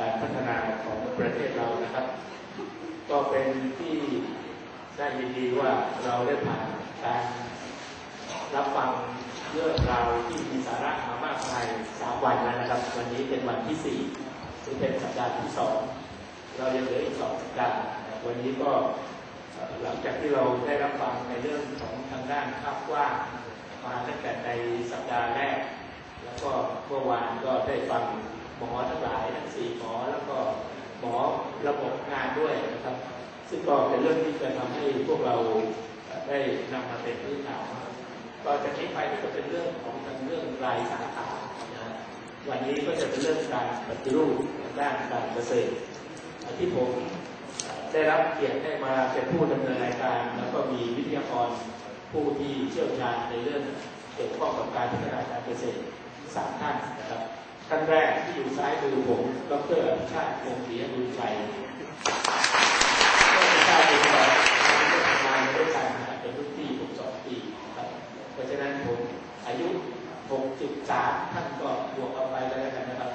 การพัฒนาของประเทศเรานะครับ ก็เป็นที่ได้ยินดีว่าเราได้ผ่านการรับฟังเรื่องราวที่มีสาระมามากมายสามวันแล้วนะครับ วันนี้เป็นวันที่สี่ซึ่งเป็นสัปดาห์ที่สองเรายังเหลืออีกสองสัปดาห์วันนี้ก็หลังจากที่เราได้รับฟังในเรื่องของทางด้านภาพกว้างมาตั้งแต่ในสัปดาห์แรก แล้วก็เมื่อวานก็ได้ฟัง หมอทั้งหลายทั้งสี่หมอแล้วก็หมอระบบงานด้วยนะครับ ซึ่งก็เป็นเรื่องที่จะทำให้พวกเราได้นำมาเป็นพื้นฐานก็จากนี้ไปก็เป็นเรื่องของทางเรื่องรายสาขานะวันนี้ก็จะเป็นเรื่องการปฏิรูปด้านการเกษตรที่ผมได้รับเกียรติให้มาเป็นผู้ดำเนินรายการ แล้วก็มีวิทยากรผู้ที่เชี่ยวชาญในเรื่องเกี่ยวข้องกับการพัฒนาการเกษตรสามท่านนะครับ ท่านแรกที่อยู่ซ้ายมือผมดรชาติคงศรีอดุลชัยก็เป็นชาติที่สองที่ทำงานด้วยกันนะครับเป็นรุ่นพี่ผมสองปีครับเพราะฉะนั้นผมอายุ 6.3 ท่านก็บวกเอาไปแล้วกันนะครับ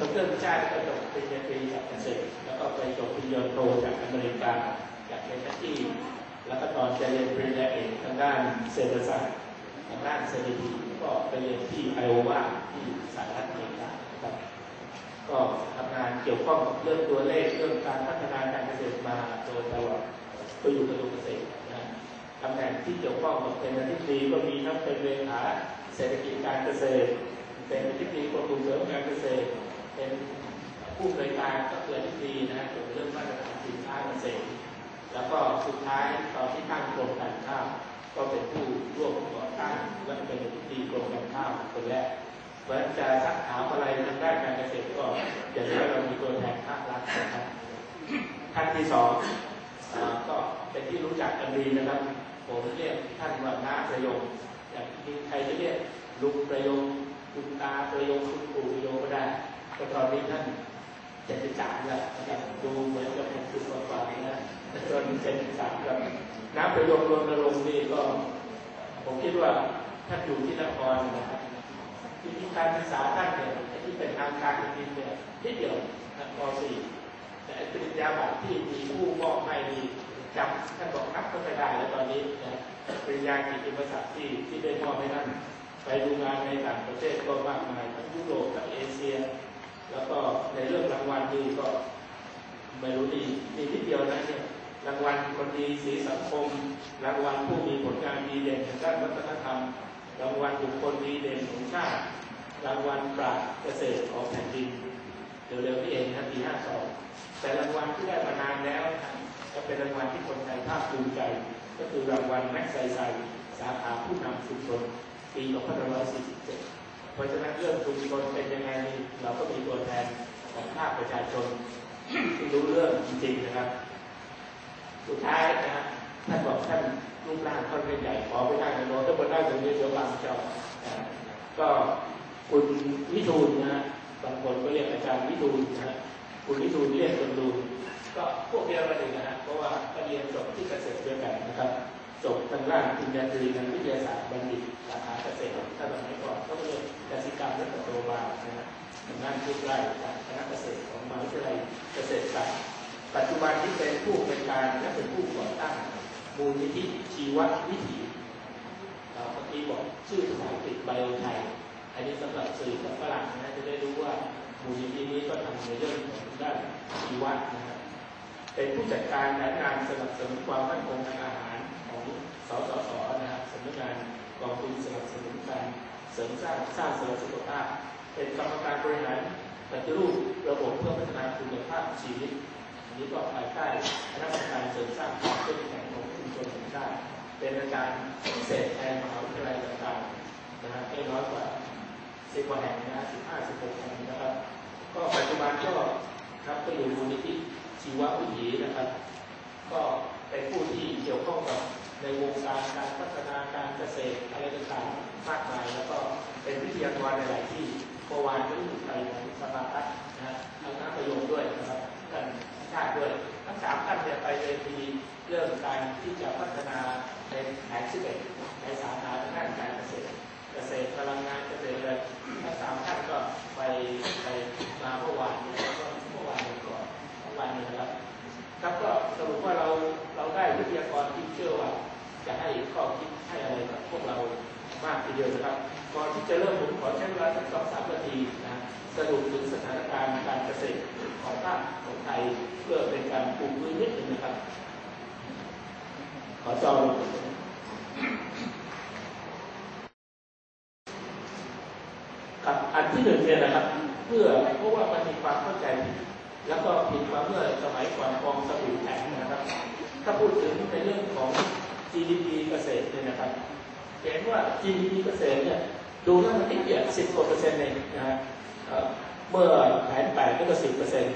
ดรชาติก็จบปริญญาตรีจากเกษตรแล้วก็ไปจบปริญญาโทจากอเมริกาจากเคนทักกี้แล้วก็ตอนจะเรียนปริญญาเอกทางด้านเศรษฐศาสตร์ทางด้านเศรษฐกิจ ก็ไปเรียนที่ไอโอวาที่สหรัฐอเมริกาครับ ก็ทำงานเกี่ยวข้องกับเรื่องตัวเลขเรื่องการพัฒนาการเกษตรมาโดยตลอดก็อยู่กระทรวงเกษตรนะตำแหน่งที่เกี่ยวข้องกับเป็นอธิบดีก็มีทั้งเป็นเลขาเศรษฐกิจการเกษตร เป็นอธิบดีกรมส่งเสริมการเกษตร เป็นผู้บริการก็คืออธิบดีนะเกี่ยวกับเรื่องมาตรฐานสินค้าเกษตร แล้วก็สุดท้ายตอนที่ตั้งกรมการข้าวก็เป็นผู้ ตั้งและเป็นอธิบดีกรมการข้าวคนแรกเพราะฉะนั้นจะสักถามอะไรทางด้านการเกษตรก็อย่างน้อยเรามีตัวแทนภาครัฐนะครับท่านที่สองก็เป็นที่รู้จักกันดีนะครับ ผมเรียกท่านว่าน้าประยงอย่างที่ใครจะเรียกลุงประยงคุณตาประยงคุณปู่ประยงก็ได้ก็ตอนนี้ท่านเจ็ดสิบสามแล้วนะครับดูเหมือนกับผมคือความฝันนะต่ตอนนี้เจ็ดสิบสามแล้วน้าประโยงรณรงค์นี่ก็ผมคิดว่า ท่านอยู่ที่นครนะครับที่มีการศึกษาท่านเนี่ยที่เป็นทางการจริงเนี่ยนิดเดียวนะป .4 แต่ปริญญาบัตรที่มีผู้มอบให้ดีจำท่านบอกนับก็ไม่ได้แล้วตอนนี้นะปริญญากิตติมศักดิ์ที่ที่ได้มอบให้ท่านไปดูงานในต่างประเทศก็มากมายทั้งยุโรปทั้งเอเชีย แล้วก็ในเรื่องรางวัลนี่ก็ไม่รู้ดีมีนิดเดียวนะเนี่ยรางวัลคนดีสีสังคมรางวัลผู้มีผลงานดีเด่นทางด้านวัฒนธรรม รางวัลบุคคลดีเด่นของชาติ รางวัลปราชญ์เกษตรของแผ่นดินเร็วๆนี่เองนะปี52แต่รางวัลที่ได้มานานแล้วนะเป็นรางวัลที่คนไทยภาคภูมิใจ ก็คือรางวัลแม็กไซไซสาขาผู้นำชุมชนปี2547 เพราะฉะนั้นเรื่องชุมชนเป็นยังไงเราก็มีตัวแทนของภาคประชาชนที่รู้เรื่องจริงๆนะครับ สุดท้ายนะฮะ ท่านบอกท่านรูปร่างค่อนข้างใหญ่ขอไม่ได้นะโน้ตถ้าบนได้ตรงนี้เดี๋ยวบางจอนะก็คุณวิทูลนะฮะบางคนก็เรียกอาจารย์วิทูลนะฮะคุณวิทูลเรียกคนดูก็พวกเดียวกันเองนะฮะเพราะว่าก็เรียนจบที่เกษตรด้วยกันนะครับจบทางด้านปริญญาตรีทางวิทยาศาสตร์บัณฑิตสาขาเกษตรถ้าสมัยก่อนก็เรียนกสิกรรมและโตบาลนะฮะทางด้านที่กากคณะเกษตรของมหาวิทยาลัยเกษตรศาสตร์ปัจจุบันที่เป็นผู้เป็นการและเป็นผู้ก่อตั้ง มูลนิธิชีววิถีเราเมื่อกี้บอกชื่อภาษาอังกฤษไบโอไทย อันนี้สำหรับสื่อกับฝรั่งนะจะได้รู้ว่ามูลนิธินี้ก็ทำในเรื่องของด้านชีวะนะครับเป็นผู้จัดการและงานสนับสนุนความมั่นคงทางอาหารของสสสนะครับสำนักงานกองทุนสนับสนุนการเสริมสร้างสร้างเสริมสุขภาพ เป็นกรรมการบริหารปฏิรูประบบเพื่อพัฒนาคุณภาพชีวิต อันนี้ก็ภายใต้คณะกรรมการเสริมสร้างความเข้มแข็งของชุมชนแห่งชาติเป็นอาจารย์พิเศษแทนมหาวิทยาลัยต่างๆนะฮะไม่น้อยกว่าสิบกว่าแห่งนะสิบห้าสิบหกแห่งนะครับ ก็ปัจจุบันก็ครับก็อยู่มูลนิธิชีววิถีนะครับ ก็เป็นผู้ที่เกี่ยวข้องกับในวงการการพัฒนาการเกษตรอะไรต่างๆมากมายแล้วก็เป็นวิทยากรในหลายที่เมื่อวานก็อยู่ในสภาพัฒน์นะฮะทางน้ำประโยชน์ด้วยนะครับ ท่านชาติด้วยทั้งสามท่านจะไปเวทีเรื่องการที่จะพัฒนาในแผนที่เด็ในสาขาด้านการเกษตร เกษตรพลังงานเกษตรเลยทั้งสามท่านก็ไปไปมาเมื่อวานแล้วก็เมื่อวานก่อนเมื่อวานนี้แล้วครับก็สรุปว่าเราเราได้วิทยากรที่เชื่อว่าจะให้ข้อคิดให้อะไรกับ นะครับ ก่อนที่จะเริ่มผมขอใช้เวลาสักสองสามนาทีนะสรุปถึงสถานการณ์การเกษตรของภาคของไทยเพื่อเป็นการปูพื้นนิดหนึ่งนะครับ ขอจองครับอันที่หนึ่งเนี่ยนะครับ เพื่อเพราะว่ามันมีความเข้าใจผิดแล้วก็ผิดมาเมื่อสมัยก่อนกองสบู่แข็งนะครับ ถ้าพูดถึงในเรื่องของ GDP เกษตรเนี่ยนะครับ เห็นว่า GDP เกษตรเนี่ยดูแล้วมันนิดเดียวสิบกว่าเปอร์เซ็นต์เองนะฮะเมื่อแผนแปดก็สิบเปอร์เซ็นต์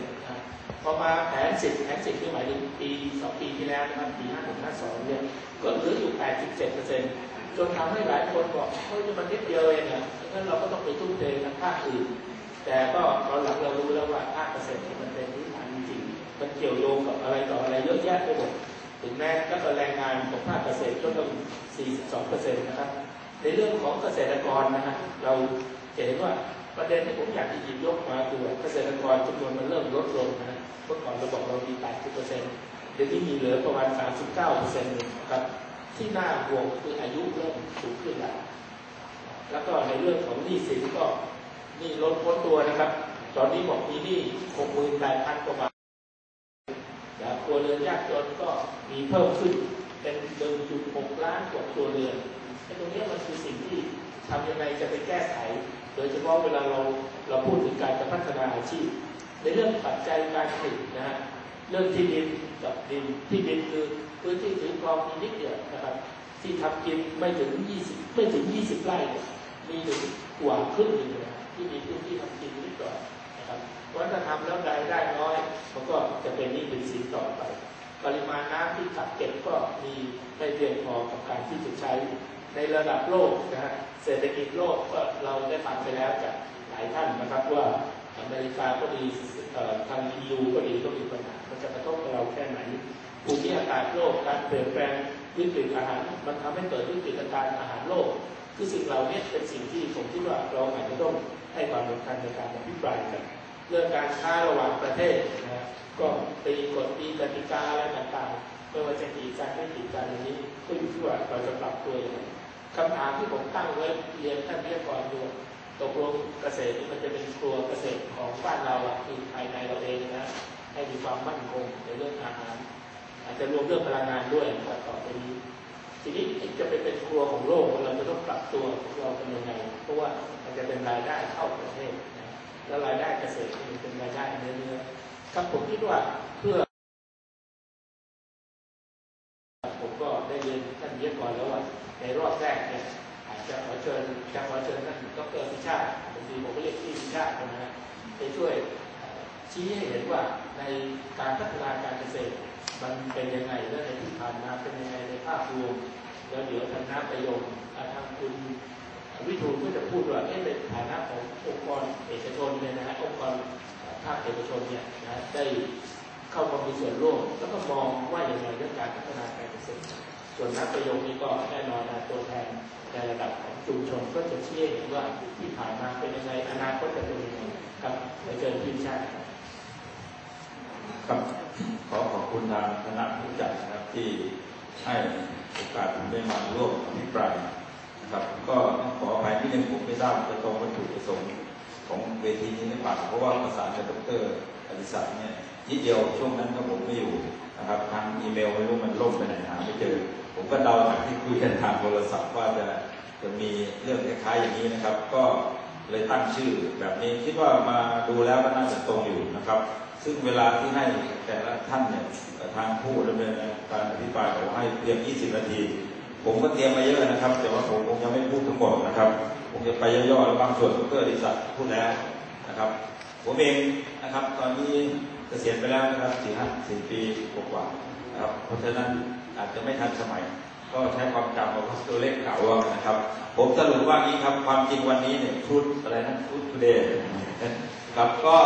พอมาแผนสิบแผนสิบที่หมายถึงปีสองปีที่แล้วนะครับปีห้าหนึ่งห้าสองเนี่ยก็เหลืออยู่แปดสิบเจ็ดเปอร์เซ็นต์จนทำให้หลายคนบอกเฮ้ยมันนิดเดียวเองอะงั้นเราก็ต้องไปทุ่มเททางภาคอื่นแต่ก็ตอนหลังเรารู้แล้วว่าภาคเกษตรมันเป็นพื้นฐานจริงมันเกี่ยวโยงกับอะไรต่ออะไรเยอะแยะไปหมด ถึงแม้ก็แรงงานของภาคเกษตรก็ต้อง 42เปอร์เซ็นต์นะครับ ในเรื่องของเกษตรกรนะฮะเราเห็นว่าประเด็นที่ผมอยากจะหยิบยกมาคือเกษตรกรจำนวนมันเริ่มลดลงนะฮะเมื่อก่อนเราบอกเรามี 80เปอร์เซ็นต์เดี๋ยวนี้มีเหลือประมาณ 39เปอร์เซ็นต์นะครับที่น่าห่วงคืออายุเริ่มสูงขึ้นแล้วแล้วก็ในเรื่องของหนี้สินก็หนี่ลดพ้นตัวนะครับ ตอนนี้บอกมีหนี้68,000กว่าบาท ครัวเรือนยากจนก็มีเพิ่มขึ้นเป็น1.6ล้านกว่าครัวเรือนไอ้ตรงเนี้ยมันคือสิ่งที่ทำยังไงจะไปแก้ไข โดยเฉพาะเวลาเราเราพูดถึงการจะพัฒนาอาชีพ ในเรื่องปัจจัยการผลิตนะฮะเรื่องที่ดินกับดินที่ดินคือพื้นที่ถือครองมีนิดเดียวนะครับที่ทำกินไม่ถึง20ไม่ถึง20ไร่เนี่มีถึงกว่าครึ่งหนึ่งนะที่มีพื้นที่ทำกินนิดหน่อยนะครับเพราะถ้าทำแล้วรายได้น้อยมันก็ จะเป็นนี้เป็นสินต่อไป ปริมาณน้ำที่กักเก็บก็มีไม่เพียงพอกับการที่จะใช้ในระดับโลกนะฮะเศรษฐกิจโลกก็เราได้ฟังไปแล้วจากหลายท่านนะครับว่าอเมริกาก็ดีเออทางยูก็ดีก็มีปัญหามันจะกระทบกับเราแค่ไหนภูมิอากาศโลกการเปลี่ยนแปลงวิกฤตอาหาร มันทำให้เกิดวิกฤตการณ์อาหารโลกคือสิ่งเหล่านี้เป็นสิ่งที่ผมคิดว่าเราอาจจะต้องให้ความสำคัญในการอภิปรายกัน รื่องการค้าระหว่างประเทศนะก็ตีกฎตีกติกาอะไรต่างๆไม่ว่าจะกีดกันไม่กีดกันอย่างนี้ก็อยู่ที่ว่าเราจะปรับตัวยังไงคำถามที่ผมตั้งไว้เรียนท่านวิทยากรดูตกลงเกษตรนี่มันจะเป็นครัวเกษตรของบ้านเราอะคือภายในเราเองนะให้มีความมั่นคงในเรื่องอาหาร อาจจะรวมเรื่องพลังงานด้วยนะครับต่อไปนี้ทีนี้จะไปเป็นครัวของโลกเราจะต้องปรับตัวเราเป็นยังไงเพราะว่ามันจะเป็นรายได้เข้าประเทศนะ แล้วรายได้เกษตรมันเป็นรายได้เนื้อเนื้อครับผมคิดว่าเพื่อ ผมก็ได้เรียนท่านเยี่ยมก่อนแล้วว่าในรอบแรกเนี่ยอาจจะขอเชิญจะขอเชิญท่านดรพิชาติบางทีผมก็เรียกพี่พิชาตินะฮะไปช่วยชี้ให้เห็นว่าในการพัฒนาการเกษตร มันเป็นยังไงและในที่ผ่านมาเป็นยังไงในภาพรวมแล้วเดี๋ยวทางน้ำประโยชน์อ่าทางคุณ วิทูลก็จะพูดว่าเอ๊ะในฐานะขององค์กรเอกชนเนี่ยนะฮะองค์กรภาคเอกชนเนี่ยนะได้เข้ามามีส่วนร่วมแล้วก็มองว่าอย่างไรเรื่องการพัฒนาการเกษตรส่วนนักประโยชน์นี้ก็แน่นอนนะตัวแทนในระดับของชุมชนก็จะเชี้ให้เห็นว่าที่ผ่านมาเป็นยังไงอนาคตจะเป็นยังไงครับไปเจอพี่ชาติครับครับขอขอบคุณทางคณะผู้จัดนะครับที่ให้โอกาสผมได้มาร่วมอภิปราย ราบจะตรงวัตถุประสงค์ของเวทีนี้หรือเปล่าเพราะว่าประสานกับดรอดิศักดิ์เนี่ยนิดเดียวช่วงนั้นก็ผมไม่อยู่นะครับทางอีเมลไม่รู้มันล่มไปไหนหาไม่เจอ ผมก็เดาจากที่คุยกันทางโทรศัพท์ว่าจะจะมีเรื่องคล้ายๆอย่างนี้นะครับ ก็เลยตั้งชื่อแบบนี้คิดว่ามาดูแล้วก็น่าจะตรงอยู่นะครับ ซึ่งเวลาที่ให้แต่ละท่านเนี่ยทางผู้ดำเนินการอภิปรายผมให้เตรียม 20 นาที ผมก็เตรียมมาเยอะนะครับ แต่ว่าผมคงยังไม่พูดทั้งหมดนะครับ ผมจะไปย่อๆแล้วบางส่วนดรอดิศักดิ์พูดแล้วนะครับ ผมเองนะครับ ตอนนี้เกษียณไปแล้วนะครับสี่ห้าสี่ปีกว่านะครับ เพราะฉะนั้นอาจจะไม่ทันสมัย ก็ใช้ความจำเอาตัวเลขเก่าเอานะครับ ผมสรุปว่านี้ครับความจริงวันนี้เนี่ยชุดอะไรนะชุดทูเดย์ครับก็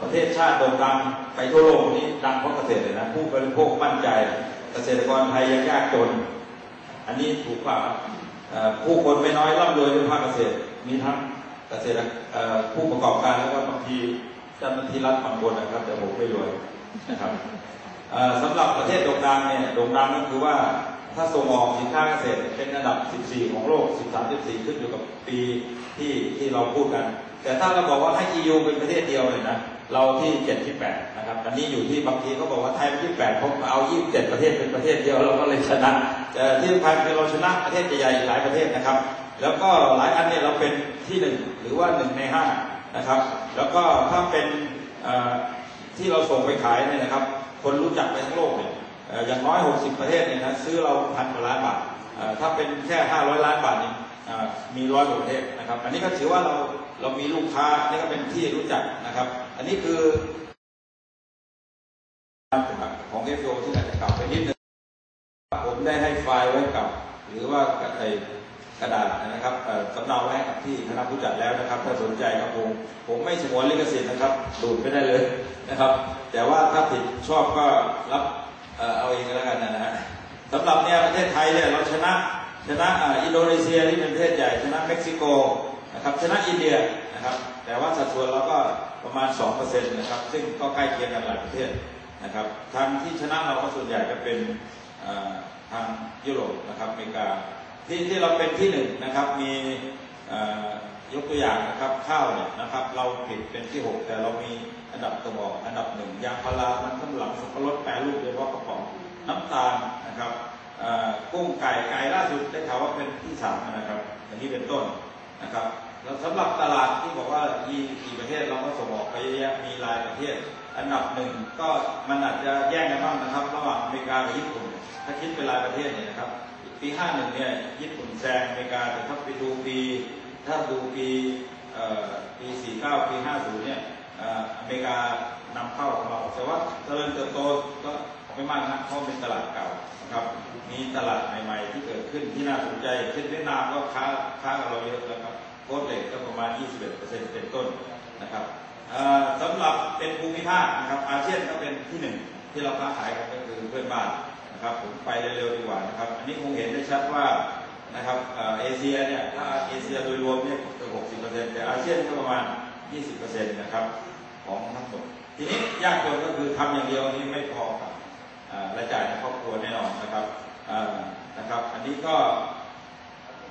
ประเทศชาติโด่งดังไปทั่วโลกวันนี้ดังเพราะเกษตรเลยนะผู้บริโภคมั่นใจ เกษตรกรไทยยังยากจน อันนี้ถูกกว่า ผู้คนไม่น้อยร่ำรวยด้วยภาคเกษตร มีทั้งเกษตรผู้ประกอบการแล้วก็บางทีเจ้าหน้าที่รัฐบางคนนะครับ แต่ผมไม่รวยนะครับสำหรับประเทศโด่งดังเนี่ยโด่งดังก็คือว่าถ้าส่งออกสินค้าเกษตรเป็นอันดับ 14 ของโลก 13 14 ขึ้นอยู่กับปีที่ที่เราพูดกัน แต่ถ้าเราบอกว่าให้ EU เป็นประเทศเดียวเลยนะ เราที่7ที่8นะครับ อันนี้อยู่ที่บางทีเขาบอกว่าไทยเป็นที่8ผมเอา27ประเทศเป็นประเทศเดียวเราก็เลยชนะแต่ที่สำคัญคือเราชนะประเทศใหญ่ๆหลายประเทศนะครับ แล้วก็หลายอันเนี่ยเราเป็นที่หนึ่งหรือว่าหนึ่งในห้านะครับ แล้วก็ถ้าเป็นเอ่อที่เราส่งไปขายเนี่ยนะครับ คนรู้จักไปทั้งโลกเนี่ยเอ่ออย่างน้อย 60 ประเทศเนี่ยนะซื้อเราพันกว่าล้านบาทเอ่อถ้าเป็นแค่ 500 ล้านบาทนี่เอ่อมีร้อยกว่าประเทศนะครับ อันนี้ก็ถือว่าเราเรามีลูกค้านี่ก็เป็นที่รู้จักนะครับ อันนี้คือของ FO ที่อาจจะกล่าวไปนิดนึงผมได้ให้ไฟล์ไว้กับ หรือว่าไอกระดาษนะครับสำเนาไว้กับที่คณะผู้จัดแล้วนะครับ ถ้าสนใจครับผมผมไม่สงวนลิขสิทธิ์นะครับดูดไม่ได้เลยนะครับ แต่ว่าถ้าผิดชอบก็รับเอาเองก็แล้วกันนะฮะสำหรับเนี่ยประเทศไทยเนี่ยเราชนะชนะอินโดนีเซียที่เป็นประเทศใหญ่ชนะเม็กซิโก นะครับชนะอินเดียนะครับ แต่ว่าสัดส่วนเราก็ประมาณ 2%นะครับ ซึ่งก็ใกล้เคียงกันหลายประเทศนะครับทางที่ชนะเราก็ส่วนใหญ่ก็เป็นทางยุโรปนะครับอเมริกาที่ที่เราเป็นที่หนึ่งนะครับมียกตัวอย่างนะครับข้าวเนี่ยนะครับ เราผิดเป็นที่หกแต่เรามีอันดับตะบอกอันดับหนึ่งยางพารามันสำหลังสับปะรดแปรรูปโดยเฉพาะกระป๋องน้ำตาลนะครับกุ้งไก่ไก่ล่าสุดได้ข่าวว่าเป็นที่สามนะครับอย่างนี้เป็นต้น นะครับ แล้วสำหรับตลาดที่บอกว่ามีกี่ประเทศเราก็ส่งออกไปเยอะแยะมีหลายประเทศ อันดับหนึ่งก็มันอาจจะแย่งกันบ้างนะครับ ระหว่างอเมริกากับญี่ปุ่น ถ้าคิดเป็นรายประเทศเนี่ยนะครับปี51เนี่ยญี่ปุ่นแซงอเมริกาแต่ถ้าไปดูปีถ้าดูปีเอ่อปี49ปี50เนี่ยเอ่ออเมริกานำเข้าของเราแต่ว่าเจริญเติบโตก็ ไม่มากนะเพราะเป็นตลาดเก่านะครับ มีตลาดใหม่ๆ ที่เกิดขึ้นที่น่าสนใจเช่นเวียดนามก็ค้าค้ากับเราเยอะแล้วครับโคตรเหล็กก็ประมาณ 21%เป็นต้นนะครับเอ่อสำหรับเป็นภูมิภาคนะครับอาเซียนก็เป็นที่หนึ่งที่เราค้าขายกันก็คือเพื่อนบ้านนะครับผมไปเร็วๆดีกว่านะครับ อันนี้คงเห็นได้ชัดว่านะครับเอเชียเนี่ยถ้าเอเชียโดยรวมเนี่ยเกือบ60%แต่อาเซียนก็ประมาณ 20%นะครับของทั้งหมดทีนี้ยากจนก็คือทำอย่างเดียวนี้ไม่พอครับ รายจ่ายในครอบครัวแน่นอนนะครับนะครับ อันนี้ก็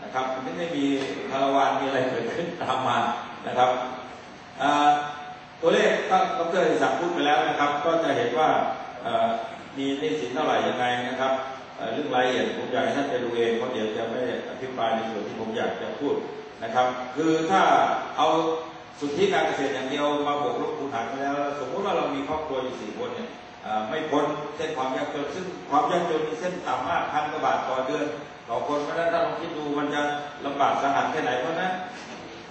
นะครับไม่ได้มีคาราวานมีอะไรเกิดขึ้นตามมานะครับตัวเลขก็ดรอิศักดิ์พูดไปแล้วนะครับ ก็จะเห็นว่าเอ่อมีหนี้สินเท่าไหร่ยังไงนะครับเรื่องรายละเอียดผมอยากให้ท่านไปดูเองเพราะเดี๋ยวจะไม่อภิปรายในส่วนที่ผมอยากจะพูดนะครับ คือถ้าเอาสุทธิการเกษตรอย่างเดียวมาบวกลบคูณหารไปแล้ว สมมติว่าเรามีครอบครัวอยู่สี่คนเนี่ย ไม่พ้นเส้นความยากจนซึ่งความยากจนมีเส้นต่ำมากพันกว่าบาทต่อเดือนต่อคนเพราะนั้นถ้าลองคิดดูมันจะลำบากสาหัสแค่ไหนเพราะฉะนั้น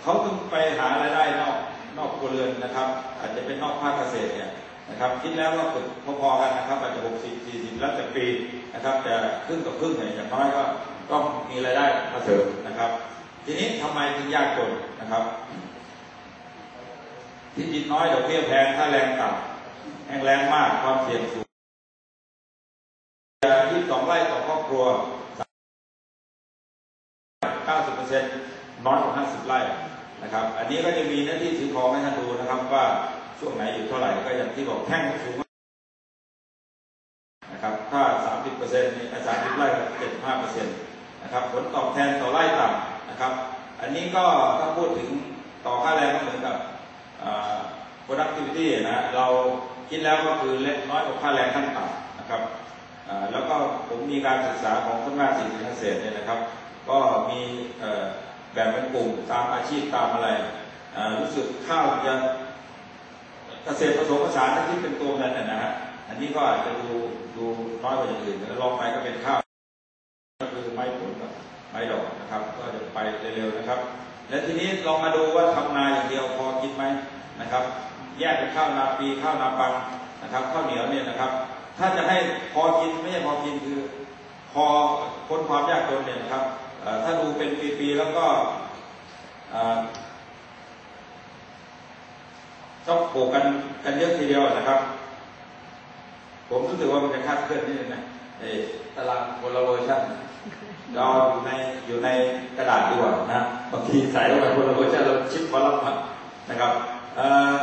เขาต้องไปหารายได้นอกนอกครัวเรือนนะครับ อาจจะเป็นนอกภาคเกษตรเนี่ยนะครับ คิดแล้วว่าเกือบพอๆกันนะครับอาจจะ60 40แล้วแต่ปีนะครับแต่ครึ่งกับครึ่งเนี่ยอย่างน้อยก็ต้องมีรายได้มาเสริมนะครับ ทีนี้ทำไมถึงยากจนนะครับ ที่ดินน้อยดอกเบี้ยแพงค่าแรงต่ำ แห้งแรงมากความเสี่ยงสูงยี่สองไร่ต่อครอบครัว90%น้อยกว่า50ไร่นะครับ อันนี้ก็จะมีหน้าที่ถือครองให้ท่านดูนะครับ ว่าช่วงไหนอยู่เท่าไหร่ก็อย่างที่บอกแท่งสูงนะครับ ถ้า30เปอร์เซ็น50ไร่ก็75เปอร์เซ็นต์นะครับ ผลตอบแทนต่อไร่ต่ำนะครับ อันนี้ก็ถ้าพูดถึงต่อค่าแรงก็เหมือนกับ productivity นะเรา คิดแล้วก็คือเล็กน้อยกว่าค่าแรงขั้นต่ำนะครับแล้วก็ผมมีการศึกษาของสำนักงานสิ่งเกษตรเนี่ยนะครับ ก็มีเอ่อแบบเป็นกลุ่มตามอาชีพตามอะไรรู้สึกข้าวจะเกษตรผสมผสานที่เป็นตัวนั้นนะฮะอันนี้ก็อาจจะดูดูน้อยกว่าอย่างอื่นแล้วลองไปก็เป็นข้าวก็คือไม้ผลกับไม้ดอกนะครับ ก็จะไปเร็วๆนะครับ และทีนี้ลองมาดูว่าทำนาอย่างเดียวพอกินไหมนะครับ แยกเป็นข้าวนาปีข้าวนาปังนะครับข้าวเหนียวเนี่ยนะครับ ถ้าจะให้พอกินไม่ใช่พอกินคือ พอพ้นความยากจนเนี่ยนะครับถ้าดูเป็นปีๆแล้วก็เอ่อต้องปลูกกันกันเยอะทีเดียวนะครับ ผมรู้สึกว่ามันจะคาดเคลื่อนนิดนึงนะเออตารางคนละเวอร์ชันเราอยู่ในอยู่ในกระดาษดีกว่านะบางทีใส่ลงไปคนละเวอร์ชันเราชิปคอลัมน์มานะครับเออ